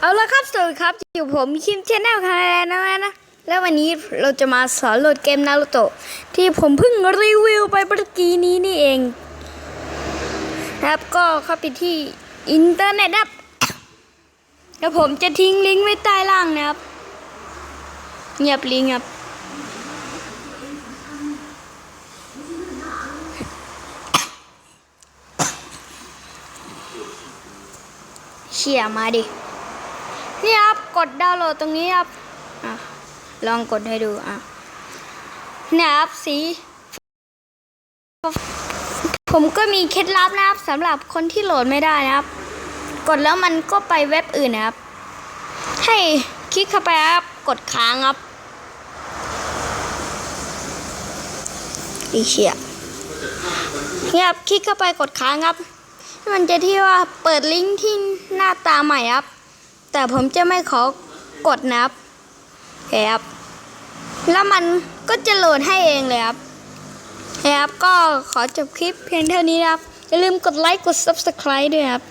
เอาละครับสวัสดีครับอยู่ผมคิมชแนลคะแนนนะนะ แล้ววันนี้เราจะมาสอนโหลดเกมนารูโตะที่ผมเพิ่งรีวิวไปเมื่อกี้นี้นี่เองนะครับก็เข้าไปที่อินเทอร์เน็ตครับแล้วผมจะทิ้งลิงก์ไว้ใต้ล่างนะครับเงียบลิงก์ครับเชี่ยมาดิ นี่ครับกดดาวน์โหลดตรงนี้ครับอลองกดให้ดูอะเนี่ยครับสี ผมก็มีเคล็ดลับนะครับสำหรับคนที่โหลดไม่ได้นะครับ กดแล้วมันก็ไปเว็บอื่นนะครับ ให้คลิกเข้าไปครับกดค้างครับอีเชียเนี่ยครับคลิกเข้าไปกดค้างครับ มันจะที่ว่าเปิดลิงก์ที่หน้าตาใหม่ครับ แต่ผมจะไม่ขอกดนับแอเครับ แล้วมันก็จะโหลดให้เองเลยครับแอเครับก็ขอจบคลิปเพียงเท่านี้ครับ อย่าลืมกดไลค์กด Subscribe ด้วยครับ